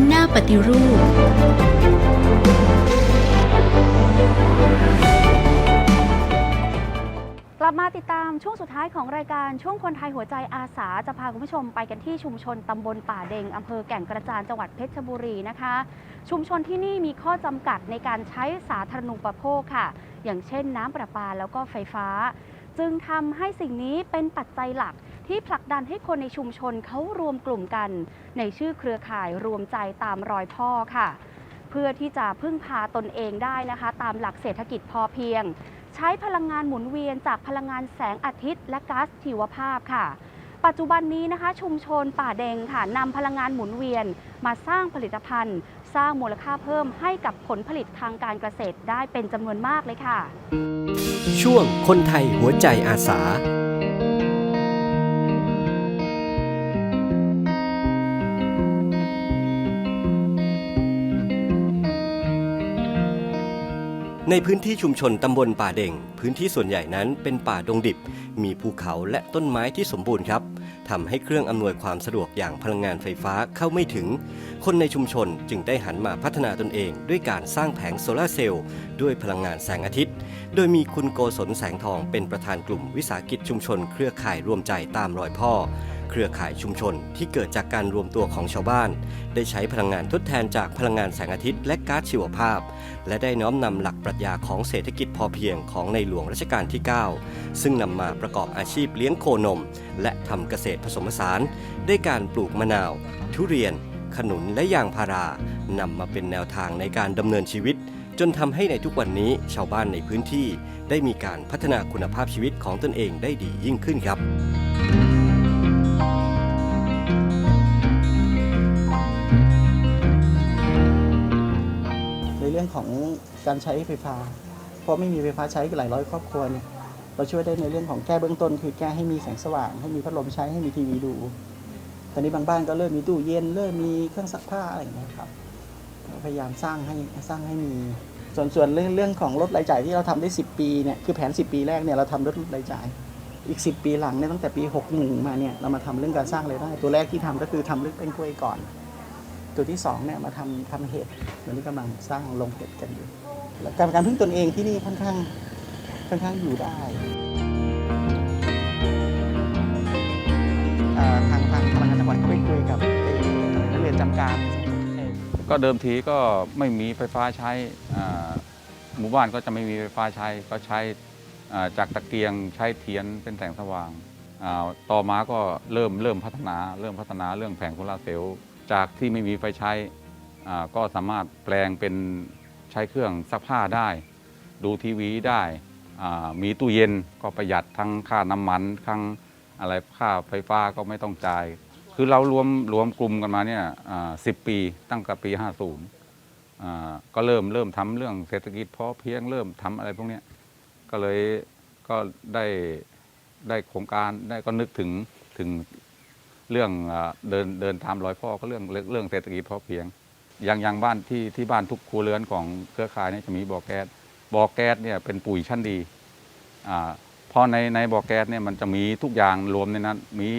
นหน้าปฏิรูป กลับมาติดตามช่วงสุดท้ายของรายการช่วงคนไทยหัวใจอาสาจะพาคุณผู้ชมไปกันที่ชุมชนตำบลป่าเดงอำเภอแก่งกระจานจังหวัดเพชรบุรีนะคะ ชุมชนที่นี่มีข้อจำกัดในการใช้สาธารณูปโภคค่ะ อย่างเช่นน้ำประปาแล้วก็ไฟฟ้า จึงทำให้สิ่งนี้เป็นปัจจัยหลักที่ผลักดันให้คนในชุมชนเขารวมกลุ่มกัน ในชื่อเครือข่ายรวมใจตามรอยพ่อค่ะ เพื่อที่จะพึ่งพาตนเองได้นะคะ ตามหลักเศรษฐกิจพอเพียง ใช้พลังงานหมุนเวียนจากพลังงานแสงอาทิตย์ และก๊าซชีวภาพค่ะ ปัจจุบันนี้นะคะ ชุมชนป่าแดงค่ะนำพลังงานหมุนเวียน มาสร้างผลิตภัณฑ์ สร้างมูลค่าเพิ่มให้กับผลผลิตทางการเกษตรได้เป็นจำนวนมากเลยค่ะ ช่วงคนไทยหัวใจอาสา ในพื้นที่ชุมชนตำบลป่าเด่ง พื้นที่ส่วนใหญ่นั้นเป็นป่าดงดิบ มีภูเขาและต้นไม้ที่สมบูรณ์ครับทำให้เครื่องอำนวยความสะดวกอย่างพลังงานไฟฟ้าเข้าไม่ถึง คนในชุมชนจึงได้หันมาพัฒนาตนเอง ด้วยการสร้างแผงโซลาร์เซลล์ด้วยพลังงานแสงอาทิตย์ โดยมีคุณโกศลแสงทองเป็นประธานกลุ่มวิสาหกิจชุมชน เครือข่ายรวมใจตามรอยพ่อ เครือข่ายชุมชนที่เกิดจากการรวมตัวของชาวบ้าน ได้ใช้พลังงานทดแทนจากพลังงานแสงอาทิตย์และก๊าซชีวภาพ และได้น้อมนำหลักปรัชญาของเศรษฐกิจพอเพียงของในหลวงรัชกาลที่ 9 ซึ่งนำมาประกอบอาชีพเลี้ยงโคนม และทำเกษตรผสมผสานด้วยการปลูกมะนาว ทุเรียน ขนุนและยางพารานำมาเป็นแนวทางในการดำเนินชีวิตจนทำให้ในทุกวันนี้ชาวบ้านในพื้นที่ได้มีการพัฒนาคุณภาพชีวิตของตนเองได้ดียิ่งขึ้นครับ รื่องของการใช้ไฟฟ้า เพราะไม่มีไฟฟ้าใช้หลายร้อยครอบครัวเนี่ยเราช่วยได้ในเรื่องของแก้เบื้องต้น คือแก้ให้มีแสงสว่าง ให้มีพัดลมใช้ให้มีทีวีดู ตอนนี้บางบ้านก็เริ่มมีตู้เย็นเริ่มมีเครื่องซักผ้าอะไรอย่างเงี้ยครับพยายามสร้างให้สร้างให้มี ส่วนส่วนเรื่องเรื่องของลดรายจ่ายที่เราทำได้ 10 ปีเนี่ยคือแผน 10 ปีแรกเนี่ยเราทำลดรายจ่าย อีก 10 ปีหลังเนี่ยตั้งแต่ปี 61 มาเนี่ยเรามาทำเรื่องการสร้างรายได้ตัวแรกที่ทำก็คือทำเรื่องเป็นกล้วยก่อน ตัวที่สองเนี่ยมาทำทำเห็ดตอนนี้กำลังสร้างโรงเห็ดกันอยู่แล้วการการพึ่งตนเองที่นี่ค่อนข้างค่อนข้างอยู่ได้ทางทางพลังงานจังหวัดก็ไปคุยกับนักเรียนจำการ ก็เดิมทีก็ไม่มีไฟฟ้าใช้หมู่บ้านก็จะไม่มีไฟฟ้าใช้ก็ใช้จากตะเกียงใช้เทียนเป็นแสงสว่าง ต่อมาก็เริ่มเริ่มพัฒนา เริ่มพัฒนาเรื่องแผงโซลาเซลล์ จากที่ไม่มีไฟใช้ก็สามารถแปลงเป็นใช้เครื่องซักผ้าได้ ดูทีวีได้มีตู้เย็นก็ประหยัดทั้งค่าน้ำมันทั้งอะไรค่าไฟฟ้าก็ไม่ต้องจ่าย คือเรารวมรวมกลุ่มกันมาเนี่ยสิบปีตั้งแต่ปี 50 ก็เริ่มเริ่มทำเรื่องเศรษฐกิจพอเพียงเริ่มทำอะไรพวกนี้ก็เลยก็ได้ได้โครงการได้ก็นึกถึงถึง เรื่องเดินเดินตามรอยพ่อก็เรื่องเรื่องเศรษฐกิจพอเพียง อย่างอย่างบ้านที่ที่บ้านทุกครัวเรือนของเครือข่ายนี่จะมีบ่อแก๊สบ่อแก๊สเนี่ยเป็นปุ๋ยชั้นดีอ่าเพราะในในบ่อแก๊สเนี่ยมันจะมีทุกอย่างรวมในนั้นมี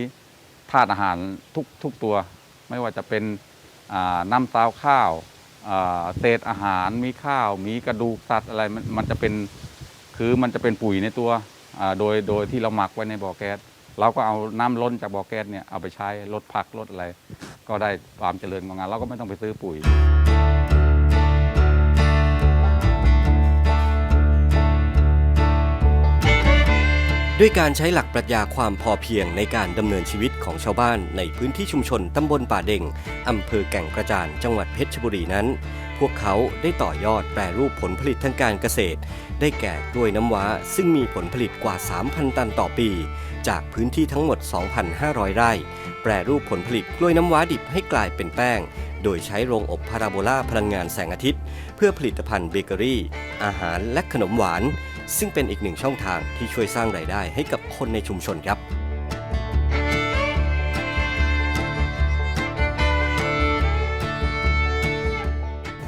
ธาตุอาหารทุกทุกตัว ไม่ว่าจะเป็นอ่าน้ำตาวข้าวอ่าเศษอาหารมีข้าว มีกระดูกสัตว์อะไรมันมันจะเป็นคือมันจะเป็นปุ๋ยในตัวอ่าโดยโดยที่เราหมักไว้ในบ่อแก๊ส เราก็เอาน้ำล้นจากบ่อแก๊สเนี่ยเอาไปใช้ลดผักลดอะไร ก็ได้ความเจริญของงาน เราก็ไม่ต้องไปซื้อปุ๋ย ด้วยการใช้หลักปรัชญาความพอเพียงในการดำเนินชีวิตของชาวบ้านในพื้นที่ชุมชนตำบลป่าเด่งอำเภอแก่งกระจานจังหวัดเพชรบุรีนั้น พวกเขาได้ต่อยอดแปรรูปผลผลิตทางการเกษตร ได้แก่กล้วยน้ำว้า ซึ่งมีผลผลิตกว่า 3,000 ตันต่อปี จากพื้นที่ทั้งหมด 2,500 ไร่ แปรรูปผลผลิตกล้วยน้ำว้าดิบให้กลายเป็นแป้ง โดยใช้โรงอบพาราโบลาพลังงานแสงอาทิตย์ เพื่อผลิตภัณฑ์เบเกอรี่ อาหารและขนมหวาน ซึ่งเป็นอีกหนึ่งช่องทางที่ช่วยสร้างรายได้ให้กับคนในชุมชนครับ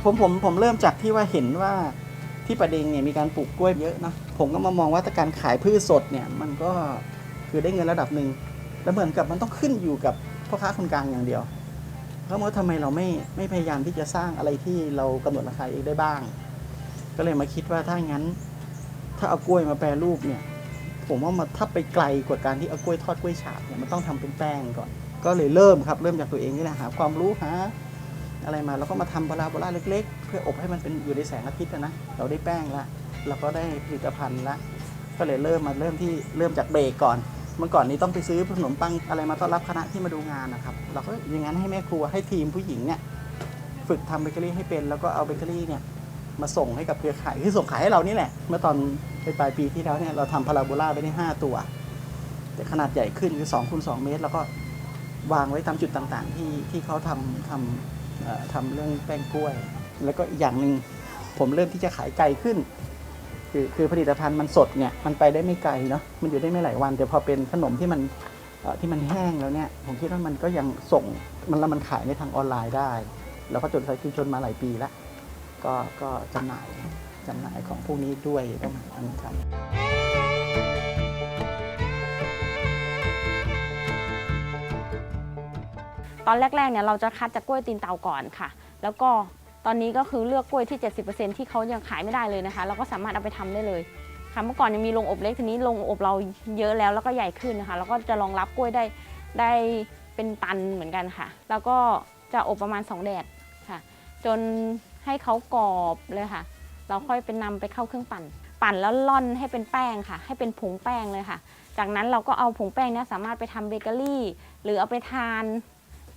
ผมผมผมเริ่มจากที่ว่าเห็นว่าที่ประเด็งเนี่ยมีการปลูกกล้วยเยอะนะผมก็มามองว่าการขายพืชสดเนี่ยมันก็คือได้เงินระดับหนึ่งแล้วเหมือนกับมันต้องขึ้นอยู่กับพ่อค้าคนกลางอย่างเดียวเขาบอกว่าทำไมเราไม่ไม่พยายามที่จะสร้างอะไรที่เรากำหนดราคาเองได้บ้าง ก็เลยมาคิดว่าถ้างั้น ถ้าเอากล้วยมาแปรรูปเนี่ย ผมว่ามาถ้าไปไกลกว่าการที่เอากล้วยทอดกล้วยฉาบเนี่ยมันต้องทำเป็นแป้งก่อน ก็เลยเริ่มครับ เริ่มจากตัวเองนี่แหละหาความรู้หาอะไรมาแล้วก็มาทำพาราโบลาเล็ก ๆ เพื่ออบให้มันเป็นอยู่ในแสงอาทิตย์นะนะเราได้แป้งละเราก็ได้ผลิตภัณฑ์ละก็เลยเริ่มมาเริ่มที่เริ่มจากเบรกก่อน เมื่อก่อนนี้ต้องไปซื้อขนมปังอะไรมาต้อนรับคณะที่มาดูงานนะครับ เราก็อย่างนั้นให้แม่ครัวให้ทีมผู้หญิงเนี่ยฝึกทำเบเกอรี่ให้เป็นแล้วก็เอาเบเกอรี่เนี่ย มาส่งให้กับเครือข่ายคือส่งขายให้เรานี่แหละ เมื่อตอนปลายปีที่แล้วเนี่ยเราทำพาราโบลาไปได้5ตัว แต่ขนาดใหญ่ขึ้นคือ2คูณ2เมตร แล้วก็วางไว้ตามจุดต่างๆ ที่ที่เขาทำทำทำเรื่องแป้งกล้วย แล้วก็อีกอย่างหนึ่งผมเริ่มที่จะขายไกลขึ้น คือคือผลิตภัณฑ์มันสดเนี่ยมันไปได้ไม่ไกลเนาะมันอยู่ได้ไม่หลายวัน แต่พอเป็นขนมที่มันที่มันแห้งแล้วเนี่ยผมคิดว่ามันก็ยังส่งมันแล้วมันขายในทางออนไลน์ได้ แล้วก็จนสายชุมชนมาหลายปีแล้ว ก็ก็จำหน่ายจำหน่ายของพวกนี้ด้วยประมาณนั้นครับตอนแรกๆเนี่ยเราจะคัดจากกล้วยตีนเตาก่อนค่ะ แล้วก็ตอนนี้ก็คือเลือกกล้วยที่ 70%ที่เขายังขายไม่ได้เลยนะคะ เราก็สามารถเอาไปทำได้เลยค่ะเมื่อก่อนยังมีโรงอบเล็กทีนี้โรงอบเราเยอะแล้วแล้วก็ใหญ่ขึ้นนะคะแล้วก็จะรองรับกล้วยได้ได้เป็นตันเหมือนกันค่ะ แล้วก็จะอบประมาณ 2 แดดค่ะ จน ให้เขากรอบเลยค่ะ เราค่อยเป็นนำไปเข้าเครื่องปั่น ปั่นแล้วล่อนให้เป็นแป้งค่ะ ให้เป็นผงแป้งเลยค่ะ จากนั้นเราก็เอาผงแป้งเนี้สามารถไปทำเบเกอรี่หรือเอาไปทาน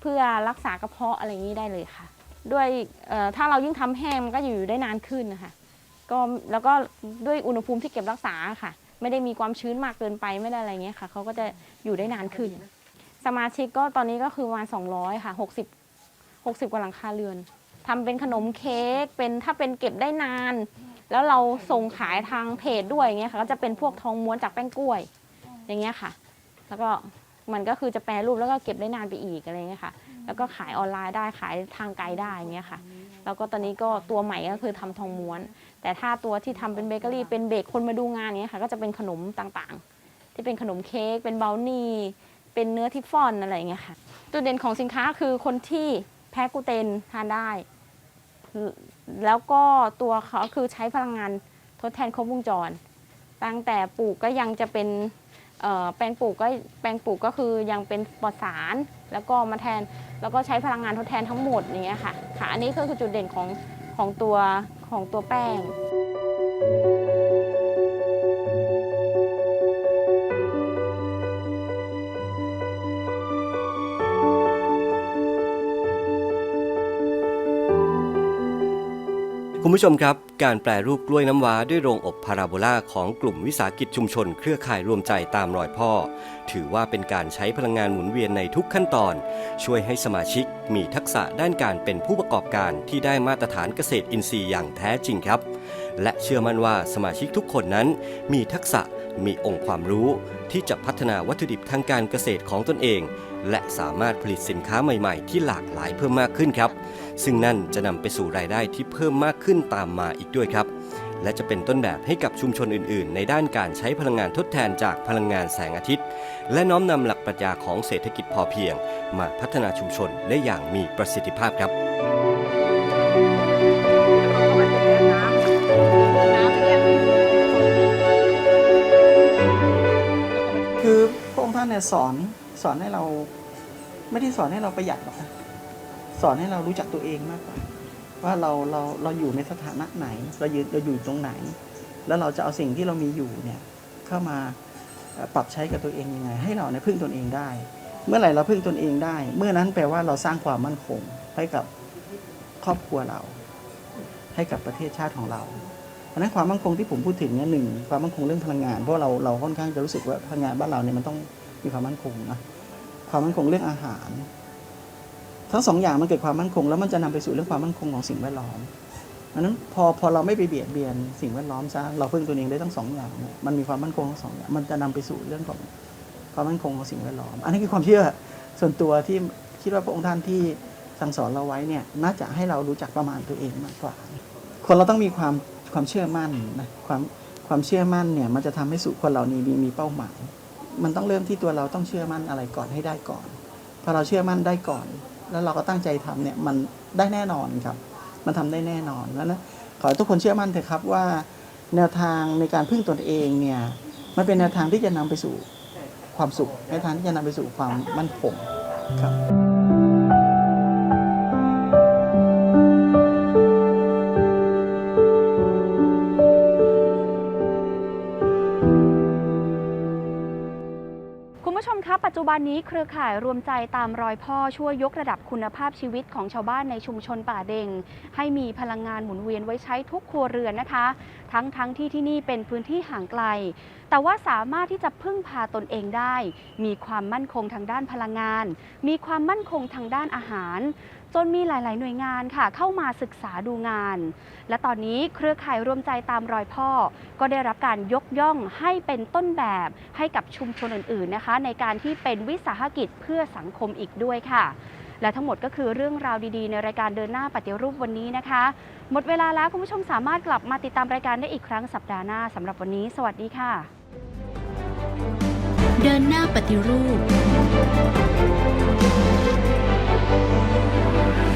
เพื่อรักษากระเพาะอะไรอย่างนี้ได้เลยค่ะ ด้วยเอ่อถ้าเรายิ่งทำแห้งมันก็อยู่ได้นานขึ้นนะคะก็แล้วก็ด้วยอุณหภูมิที่เก็บรักษาค่ะ ไม่ได้มีความชื้นมากเกินไปไม่ได้อะไรเงี้ยค่ะเขาก็จะอยู่ได้นานขึ้น สมาชิกก็ตอนนี้ก็คือประมาณ200ค่ะ60 60กว่าหลังคาเรือน ทำเป็นขนมเค้กเป็นถ้าเป็นเก็บได้นาน แล้วเราส่งขายทางเพจด้วยอย่างเงี้ยค่ะก็จะเป็นพวกทองม้วนจากแป้งกล้วย อย่างเงี้ยค่ะ แล้วก็มันก็คือจะแปรรูปแล้วก็เก็บได้นานไปอีกอะไรเงี้ยค่ะ แล้วก็ขายออนไลน์ได้ขายทางไกลได้อย่างเงี้ยค่ะ แล้วก็ตอนนี้ก็ตัวใหม่ก็คือทำทองม้วน แต่ถ้าตัวที่ทำเป็นเบเกอรี่เป็นเบรกคนมาดูงานเงี้ยค่ะ ก็จะเป็นขนมต่างๆ ที่เป็นขนมเค้กเป็นเบลนี่เป็นเนื้อทิฟฟอนอะไรอย่างเงี้ยค่ะจุดเด่นของสินค้าคือคนที่แพ้กูเตนทานได้ แล้วก็ตัวเขาคือใช้พลังงานทดแทนครบวงจร ตั้งแต่ปลูกก็ยังจะเป็นแปลงปลูกก็แปลงปลูกก็คือยังเป็นปลอดสาร แล้วก็มาแทนแล้วก็ใช้พลังงานทดแทนทั้งหมดอย่างเงี้ยค่ะค่ะ อันนี้ก็คือจุดเด่นของของตัวของตัวแป้ง คุณผู้ชมครับ การแปรรูปกล้วยน้ำว้าด้วยโรงอบพาราโบลาของกลุ่มวิสาหกิจชุมชน เครือข่ายรวมใจตามรอยพ่อ ถือว่าเป็นการใช้พลังงานหมุนเวียนในทุกขั้นตอน ช่วยให้สมาชิกมีทักษะด้านการเป็นผู้ประกอบการที่ได้มาตรฐานเกษตรอินทรีย์อย่างแท้จริงครับ และเชื่อมั่นว่าสมาชิกทุกคนนั้น มีทักษะมีองค์ความรู้ ที่จะพัฒนาวัตถุดิบทางการเกษตรของตนเอง และสามารถผลิตสินค้าใหม่ ๆ ที่หลากหลายเพิ่มมากขึ้นครับ ซึ่งนั่นจะนำไปสู่รายได้ที่เพิ่มมากขึ้นตามมาอีกด้วยครับ และจะเป็นต้นแบบให้กับชุมชนอื่น ๆ ในด้านการใช้พลังงานทดแทนจากพลังงานแสงอาทิตย์ และน้อมนำหลักปรัชญาของเศรษฐกิจพอเพียง มาพัฒนาชุมชนได้อย่างมีประสิทธิภาพครับคือพระองค์ท่านเนี่ยสอนสอนให้เรา ไม่ได้สอนให้เราประหยัดหรอกนะ สอนให้เรารู้จักตัวเองมากกว่า ว่าเราเราเราอยู่ในสถานะไหน เรายืนเราอยู่ตรงไหน แล้วเราจะเอาสิ่งที่เรามีอยู่เนี่ยเข้ามาปรับใช้กับตัวเองยังไง ให้เราเนี่ยพึ่งตนเองได้ เมื่อไหร่เราพึ่งตนเองได้ เมื่อนั้นแปลว่าเราสร้างความมั่นคงให้กับครอบครัวเรา ให้กับประเทศชาติของเราเพราะฉะนั้นความมั่นคงที่ผมพูดถึงเนี่ยหนึ่งความมั่นคงเรื่องพลังงานเพราะเราเราค่อนข้างจะรู้สึกว่าพลังงานบ้านเราเนี่ยมันต้องมีความมั่นคงนะความมั่นคงเรื่องอาหาร ทั้งสองอย่างมันเกิดความมั่นคง แล้วมันจะนำไปสู่เรื่องความมั่นคงของสิ่งแวดล้อมเพราะฉะนั้นพอพอเราไม่ไปเบียดเบียนสิ่งแวดล้อมซะเราพึ่งตัวเองได้ทั้งสองอย่างมันมีความมั่นคงทั้งสองอย่างมันจะนำไปสู่เรื่องของความมั่นคงของสิ่งแวดล้อม อันนี้คือความเชื่อส่วนตัวที่คิดว่าพระองค์ท่านที่สั่งสอนเราไว้เนี่ยน่าจะให้เรารู้จักประมาณตัวเองมากกว่า คนเราต้องมีความความเชื่อมั่นนะความความเชื่อมั่นเนี่ยมันจะทำให้สู่คนเรานี้มีมีเป้าหมาย มันต้องเริ่มที่ตัวเราต้องเชื่อมั่นอะไรก่อนให้ได้ก่อนพอเราเชื่อมั่นได้ก่อน แล้วเราก็ตั้งใจทำเนี่ยมันได้แน่นอนครับ มันทำได้แน่นอนแล้วนะขอให้ทุกคนเชื่อมั่นเถอะครับว่า แนวทางในการพึ่งตนเองเนี่ยมันเป็นแนวทางที่จะนำไปสู่ความสุขแนวทางที่จะนำไปสู่ความมั่นคงครับ วันนี้เครือข่ายรวมใจตามรอยพ่อช่วยยกระดับคุณภาพชีวิตของชาวบ้านในชุมชนป่าเดง ให้มีพลังงานหมุนเวียนไว้ใช้ทุกครัวเรือนนะคะ ทั้งทั้งที่ที่นี่เป็นพื้นที่ห่างไกล แต่ว่าสามารถที่จะพึ่งพาตนเองได้ มีความมั่นคงทางด้านพลังงาน มีความมั่นคงทางด้านอาหาร จนมีหลาย ๆ หน่วยงานค่ะ เข้ามาศึกษาดูงาน และตอนนี้เครือข่ายรวมใจตามรอยพ่อ ก็ได้รับการยกย่องให้เป็นต้นแบบให้กับชุมชนอื่น ๆ นะคะ ในการที่เป็นวิสาหกิจเพื่อสังคมอีกด้วยค่ะ และทั้งหมดก็คือเรื่องราวดี ๆ ในรายการเดินหน้าปฏิรูปวันนี้นะคะ หมดเวลาแล้วคุณผู้ชมสามารถกลับมาติดตามรายการได้อีกครั้งสัปดาห์หน้าสำหรับวันนี้ สวัสดีค่ะ เดินหน้าปฏิรูป Música